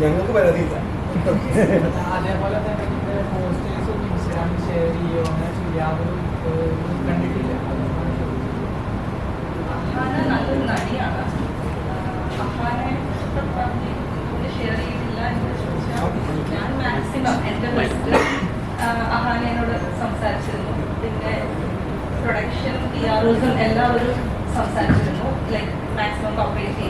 ഞങ്ങൾക്ക് പരാതിയില്ല. അതേപോലെ തന്നെ പോസ്റ്റേഴ്സും ഇൻസ്റ്റാഗ്രാമിൽ ഷെയർ ചെയ്യുകയോ അങ്ങനെ ചെയ്യാതൊരു കണ്ടിട്ടില്ല അഹാന നല്ലൊരു നടിയാണ് അഹാനെ ഇഷ്ടപ്പെട്ടാൽ ഷെയർ ചെയ്തില്ല എന്ന് ചോദിച്ചാൽ ഞാൻ മാക്സിമം എന്റെ ബെസ്റ്റ് അഹാനയോട് സംസാരിച്ചിരുന്നു പിന്നെ പ്രൊഡക്ഷൻ പി ആർഒസും എല്ലാവരും സംസാരിച്ചിരുന്നു. ലൈക്ക് മാക്സിമം കോപ്പറേറ്റ്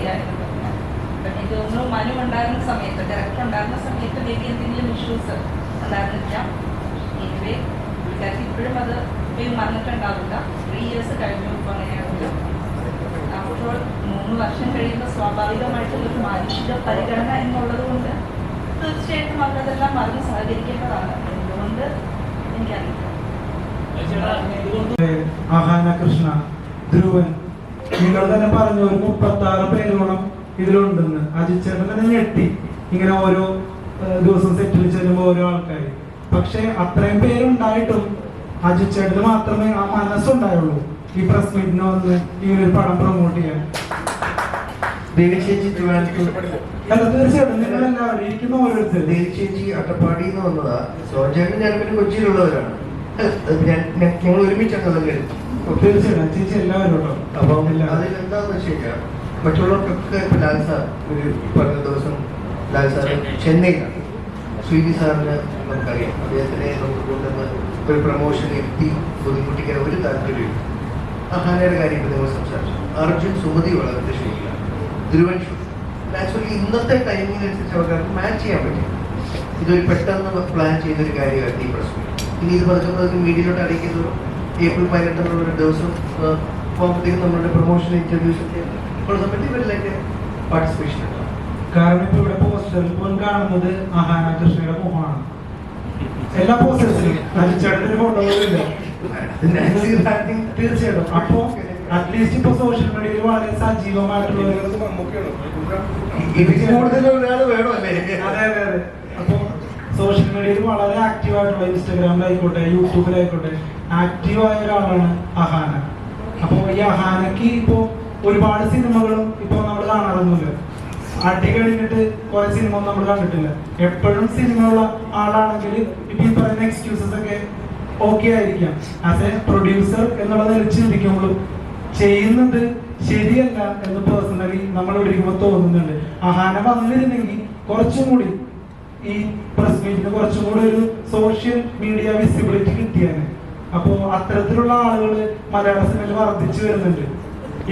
ബട്ട് എനിക്ക് തോന്നുന്നു മനു ഉണ്ടായിരുന്ന സമയത്ത് ഡയറക്ടർ ഉണ്ടായിരുന്ന സമയത്ത് മേ ബി എന്തെങ്കിലും ഇഷ്യൂസ് ഉണ്ടായിരുന്നില്ല. എനിവേ പുള്ളിക്കാർക്ക് ഇപ്പോഴും അത് ഇപ്പോഴും മറന്നിട്ടുണ്ടാവില്ല. ത്രീ ഇയേഴ്സ് കഴിഞ്ഞു ഇപ്പോൾ അങ്ങനെയാണെങ്കിൽ അപ്പോൾ മൂന്ന് വർഷം കഴിയുമ്പോൾ സ്വാഭാവികമായിട്ടും ഒരു മാനസിക പരിഗണന എന്നുള്ളത് കൊണ്ട് തീർച്ചയായിട്ടും അവരതെല്ലാം മറന്ന് സഹകരിക്കേണ്ടതാണ്. എന്തുകൊണ്ട്? എനിക്കറിയില്ല. ആഹാന കൃഷ്ണ ധ്രുവൻ നിങ്ങൾ തന്നെ പറഞ്ഞു ഒരു മുപ്പത്തി ആറ് പേരോളം ഇതിലുണ്ടെന്ന്. അജിത് ചേട്ടൻ തന്നെ ഞെട്ടി. ഇങ്ങനെ ഓരോ ദിവസം സെറ്റിൽ ചെല്ലുമ്പോൾ ഓരോ ആൾക്കാർ പക്ഷേ അത്രയും പേരുണ്ടായിട്ടും അജിത് ചേട്ടന് മാത്രമേ ആ മനസ്സുണ്ടായുള്ളൂ ഈ പ്രസ് മീറ്റിന് വന്ന് ഈ ഒരു പടം പ്രൊമോട്ട് ചെയ്യാൻ. തീർച്ചയായിട്ടും നിങ്ങൾ എല്ലാവരും ഇരിക്കുന്ന ഓരോരുത്തർ ദേവിശേഷി അട്ടപ്പാടി നിന്ന് വന്നതാ. സോജേട്ടൻ ഞാൻ പിന്നെ കൊച്ചിയിലുള്ളവരാണ്. ഞങ്ങൾ ഒരുമിച്ചാണ് അതല്ലേ തീർച്ചയായിട്ടും. ചേച്ചി എല്ലാവരും കേട്ടോ. അപ്പം എല്ലാവരും അതിലെന്താന്ന് വെച്ച് കഴിഞ്ഞാൽ മറ്റുള്ളവർക്കൊക്കെ ഇപ്പൊ ലാൽ സാർ ഒരു പറഞ്ഞ ദിവസം ലാൽ സാർ ചെന്നൈയിലാണ്. സ്വീതി സാറിന് നമുക്കറിയാം. അദ്ദേഹത്തിനെ നമുക്ക് കൊണ്ടുവന്ന് ഒരു പ്രൊമോഷൻ എത്തി ബുദ്ധിമുട്ടിക്കാൻ ഒരു താല്പര്യമില്ല അഹാനയുടെ കാര്യം ഇപ്പൊ നിങ്ങൾ സംസാരിച്ചു. അർജുൻ സുമതി വളരെ ശരിയാണ് ധ്രുവൻ ആക്ച്വലി ഇന്നത്തെ ടൈമിനനുസരിച്ച് അവർക്ക് മാച്ച് ചെയ്യാൻ പറ്റും. ഇതൊരു പെട്ടെന്ന് പ്ലാൻ ചെയ്തൊരു കാര്യമായിരുന്നു ഈ പ്രശ്നം. ഇനി ഇത് പതുക്കെ പതുക്കെ മീഡിയയിലോട്ട് അറിയിക്കുന്നത് ഏപ്രിൽ പതിനെട്ടിനുള്ള ഒരു ദിവസം പോകുമ്പോഴത്തേക്കും നമ്മളുടെ പ്രൊമോഷൻ ഒക്കെ സമയത്ത് ഇവരിലേക്ക് പാർട്ടിസിപ്പേഷൻ ഉണ്ടാവും. കാരണം ഇപ്പൊ ഇവിടെ പോസ്റ്ററിൽ പോലും കാണുന്നത് അഹാന കൃഷ്ണയുടെ മുഖമാണ് എല്ലാ പോസ്റ്റേഴ്സിലും അരിച്ചേട്ടന്റെ തീർച്ചയായിട്ടും. അപ്പോ അറ്റ്ലീസ്റ്റ് ഇപ്പൊ സോഷ്യൽ മീഡിയയിൽ വളരെ സജീവമായിട്ടുള്ള കൂടുതൽ ഒരാൾ വേണമല്ലേ? അതെ അതെ അതെ. അപ്പൊ വളരെ ആക്റ്റീവ് ആയിട്ടുള്ള ഇൻസ്റ്റാഗ്രാമിലായിക്കോട്ടെ യൂട്യൂബിലായിക്കോട്ടെ ആക്റ്റീവ് ആയ ഒരാളാണ് അഹാന. അപ്പൊ ഈ അഹാനക്ക് ഇപ്പോ ഒരുപാട് സിനിമകളും ഇപ്പൊ നമ്മൾ കാണാറൊന്നുമില്ല. അടി കഴിഞ്ഞിട്ട് കുറെ സിനിമ നമ്മൾ കണ്ടിട്ടില്ല. എപ്പോഴും സിനിമ ഉള്ള ആളാണെങ്കിൽ ഇപ്പൊ ഈ പറയുന്ന എക്സ്ക്യൂസസ് ഒക്കെ ഓക്കെ ആയിരിക്കാം. ആസ് എ പ്രൊഡ്യൂസർ എന്നുള്ള നില ചിന്തിക്കുമ്പോഴും ചെയ്യുന്നത് ശരിയല്ല എന്ന് പേഴ്സണലി നമ്മൾ ഇവിടെ തോന്നുന്നുണ്ട്. അഹാന വന്നിരുന്നെങ്കിൽ കുറച്ചും കൂടി ഈ പ്രസ് മീറ്റിന് കുറച്ചും കൂടെ ഒരു സോഷ്യൽ മീഡിയ വിസിബിലിറ്റി കിട്ടിയാണ്. അപ്പോ അത്തരത്തിലുള്ള ആളുകൾ മലയാള സിനിമയിൽ വർദ്ധിച്ചു വരുന്നുണ്ട്.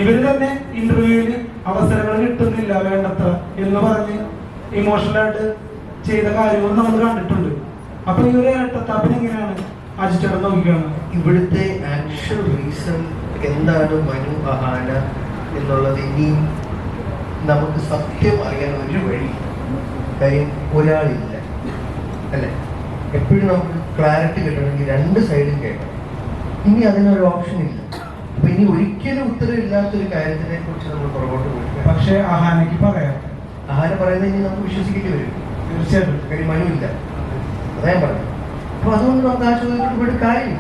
ഇവർ തന്നെ ഇന്റർവ്യൂവിൽ അവസരങ്ങൾ കിട്ടുന്നില്ല വേണ്ടത്ര എന്ന് പറഞ്ഞ് ഇമോഷണൽ ആയിട്ട് ചെയ്ത കാര്യങ്ങൾ നമ്മൾ കണ്ടിട്ടുണ്ട്. അപ്പൊ ഈ ഒരു ഏട്ടത്താപ്പിന് എങ്ങനെയാണ് അജിറ്റേട്ടൻ നോക്കിക്കാണ് ഇവിടുത്തെ ആക്ച്വൽ റീസൺ എന്താണ് മനു അഹാന എന്നുള്ളത് ഇനിയും നമുക്ക് സത്യം അറിയാൻ ഒരു വഴി. കാര്യം ഒരാളില്ല. അല്ലേ? എപ്പോഴും നമുക്ക് ക്ലാരിറ്റി കിട്ടണമെങ്കിൽ രണ്ട് സൈഡും കേൾക്കണം. ഇനി അതിനൊരു ഓപ്ഷൻ ഇല്ല. അപ്പൊ ഇനി ഒരിക്കലും ഉത്തരവില്ലാത്തൊരു കാര്യത്തിനെ കുറിച്ച് നമ്മൾ പുറകോട്ട് പോയി പക്ഷെ ആഹാരക്ക് പറയാം. ആഹാരം പറയുന്നത് ഇനി നമുക്ക് വിശ്വസിക്കേണ്ടി വരും. തീർച്ചയായിട്ടും. കാര്യം മനുവില്ല ഇല്ല. അതാ ഞാൻ പറഞ്ഞു അപ്പൊ അതുകൊണ്ട് നമുക്ക് ആ ചോദ്യത്തിൽ പോയിട്ട് കാര്യമില്ല.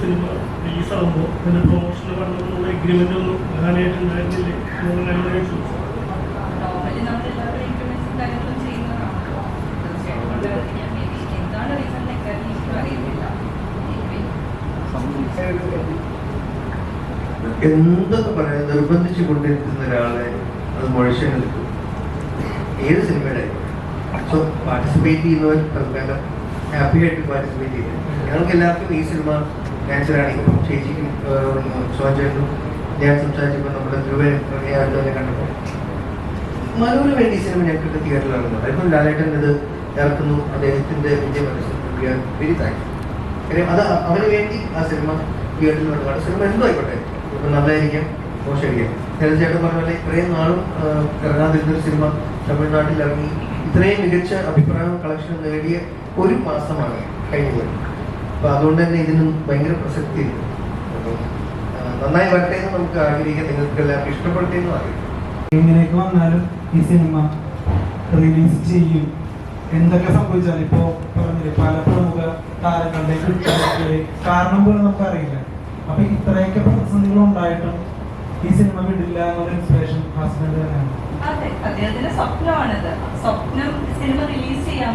സിനിമ റിലീസ് ആകുമ്പോൾ അതിന്റെ പ്രൊമോഷന് പറഞ്ഞിട്ടുള്ള എഗ്രിമെന്റ് ഒന്നും പ്രധാനമായിട്ടുണ്ടായിരുന്നില്ലേ എന്നുള്ള എന്തൊക്കെ പറയാൻ നിർബന്ധിച്ചു കൊണ്ടിരിക്കുന്ന ഒരാളെ അത് മുഴച്ചു നിൽക്കും ഏത് സിനിമയുടെ? സോ പാർട്ടിസിപ്പേറ്റ് ചെയ്യുന്നവർ തൽക്കാലം ഹാപ്പി ആയിട്ട് പാർട്ടിസിപ്പേറ്റ് ചെയ്തു ഞങ്ങൾക്ക് എല്ലാവർക്കും ഈ സിനിമ ക്യാൻസറാണ് ഇപ്പം ചേച്ചിക്കും സോജനും ഞാൻ സംസാരിച്ചപ്പോൾ നമ്മുടെ ധ്രുവനെ കണ്ടപ്പോൾ മനുവിന് വേണ്ടി ഈ സിനിമ ഞങ്ങൾക്ക് തിയേറ്ററിൽ ഇറങ്ങുന്നത് ലാലേട്ടൻ ഇത് ഇറക്കുന്നു. അദ്ദേഹത്തിന്റെ വിജയ മനസ്സിൽ വെരി താങ്ക് കാര്യം അത് അവന് വേണ്ടി ആ സിനിമ തിയേറ്ററിൽ ഒരുപാട്. സിനിമ എന്തോ ആയിക്കോട്ടെ ഇപ്പം നല്ലതായിരിക്കാം മോശമായിരിക്കാം. തീർച്ചയായിട്ടും പറഞ്ഞ പോലെ ഇത്രയും നാളും ഇറങ്ങാതിരുന്നൊരു സിനിമ തമിഴ്നാട്ടിൽ ഇറങ്ങി ഇത്രയും മികച്ച അഭിപ്രായം കളക്ഷൻ നേടിയ ഒരു മാസമാണ് കഴിഞ്ഞത്. അപ്പൊ അതുകൊണ്ട് തന്നെ ഇതിനും ഭയങ്കര പ്രസക്തി. നന്നായി വരട്ടെ എന്ന് നമുക്ക് ആഗ്രഹിക്കാം. നിങ്ങൾക്ക് എല്ലാവർക്കും ഇഷ്ടപ്പെടട്ടെ അറിയാം എങ്ങനെയൊക്കെ വന്നാലും ഈ സിനിമ റിലീസ് ചെയ്യും. എന്തൊക്കെ സംഭവിച്ചാലും ഇപ്പോ പറഞ്ഞില്ലേ പല പ്രമുഖ താരങ്ങളുടെ കാരണം പോലും നമുക്കറിയില്ല. അപ്പൊ ഇത്രയൊക്കെ പ്രതിസന്ധികൾ ഉണ്ടായിട്ടും ഈ സിനിമ വിടില്ല എന്നൊരു ഇൻസ്പിറേഷൻ ഹസ്ബൻഡ് തന്നെയാണ്. അതെ സ്വപ്നം സിനിമ റിലീസ് ഞാൻ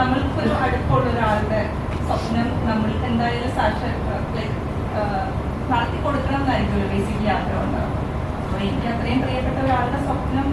നമ്മൾക്ക് ഒരു ഒരാളുടെ സ്വപ്നം നമ്മൾ എന്തായാലും കൊടുക്കണം ബേസിക്കലി എനിക്ക് അത്രയും പ്രിയപ്പെട്ട ഒരാളുടെ സ്വപ്നം